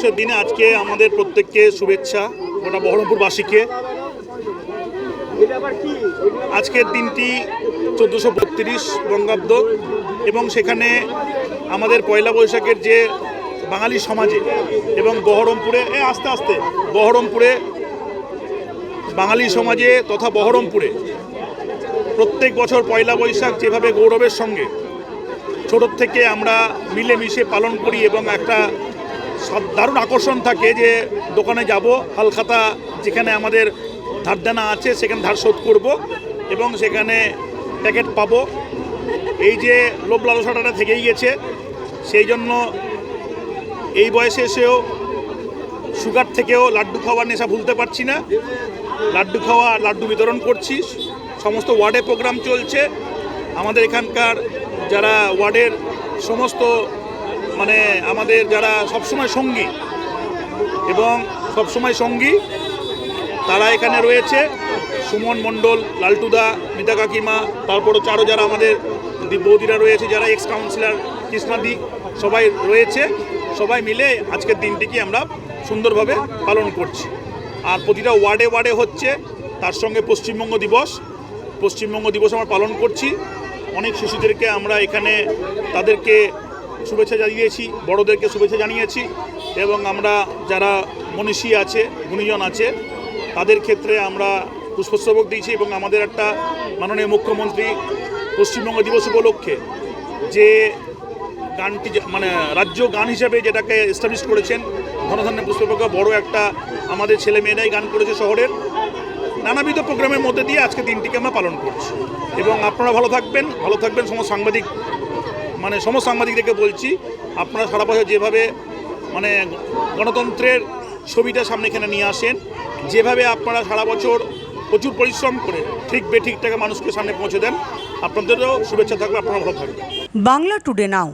থেকে আমাদের প্রত্যেককে শুভেচ্ছা গোটা বহরমপুরবাসীকে। আজকের দিনটি চোদ্দোশো বত্রিশ বঙ্গাব্দ এবং সেখানে আমাদের পয়লা বৈশাখের যে বাঙালি সমাজে এবং বহরমপুরে, এ আস্তে আস্তে, বহরমপুরে, বাঙালি সমাজে তথা বহরমপুরে প্রত্যেক বছর পয়লা বৈশাখ যেভাবে গৌরবের সঙ্গে ছোটোর থেকে আমরা মিলেমিশে পালন করি এবং একটা দারুণ আকর্ষণ থাকে যে দোকানে যাব, হালখাতা যেখানে আমাদের ধার দেনা আছে, সেখানে ধার শোধ করব এবং সেখানে প্যাকেট পাবো। এই যে লোভ লালসাটা থেকেই গেছে, সেই জন্য এই বয়সে এসেও সুগার থেকেও লাড্ডু খাওয়ার নেশা ভুলতে পারছি না। লাড্ডু খাওয়া লাড্ডু বিতরণ করছি, সমস্ত ওয়ার্ডে প্রোগ্রাম চলছে। আমাদের এখানকার যারা ওয়ার্ডের সমস্ত মানে আমাদের যারা সবসময় সঙ্গী এবং সবসময় সঙ্গী, তারা এখানে রয়েছে। সুমন মণ্ডল, লালটুদা, মিতা কাকিমা, তারপরও চারও যারা আমাদের বৌদিরা রয়েছে, যারা এক্স কাউন্সিলর কৃষ্ণাদি, সবাই রয়েছে। সবাই মিলে আজকের দিনটিকে আমরা সুন্দরভাবে পালন করছি। আর প্রতিটা ওয়ার্ডে ওয়ার্ডে হচ্ছে তার সঙ্গে পশ্চিমবঙ্গ দিবস। পশ্চিমবঙ্গ দিবস আমরা পালন করছি। অনেক শিশুদেরকে আমরা এখানে তাদেরকে শুভেচ্ছা জানিয়েছি, বড়দেরকে শুভেচ্ছা জানিয়েছি এবং আমরা যারা মনীষী আছে, গুণীজন আছে, তাদের ক্ষেত্রে আমরা পুষ্পস্তবক দিয়েছি এবং আমাদের একটা মাননীয় মুখ্যমন্ত্রী পশ্চিমবঙ্গ দিবস উপলক্ষে যে গানটি মানে রাজ্য গান হিসেবে যেটাকে এস্টাবলিশ করেছেন ধনধান্য পুষ্পস্তবক বড় একটা আমাদের ছেলে মেয়েরাই গান করেছে শহরের। নানাবিধ প্রোগ্রামের মধ্যে দিয়ে আজকে দিনটিকে আমরা পালন করছি। এবং আপনারা ভালো থাকবেন ভালো থাকবেন সমস্ত সাংবাদিক মানে সমস্ত সাংবাদিকদেরকে বলছি, আপনারা সারা বছর যেভাবে মানে গণতন্ত্রের ছবিটা সামনে এখানে নিয়ে আসেন, যেভাবে আপনারা সারা বছর প্রচুর পরিশ্রম করে ঠিক বেঠিক টাকা মানুষকে সামনে পৌঁছে দেন, আপনাদেরও শুভেচ্ছা থাকবে আপনারা ভালো থাকবেন। Bangla today now.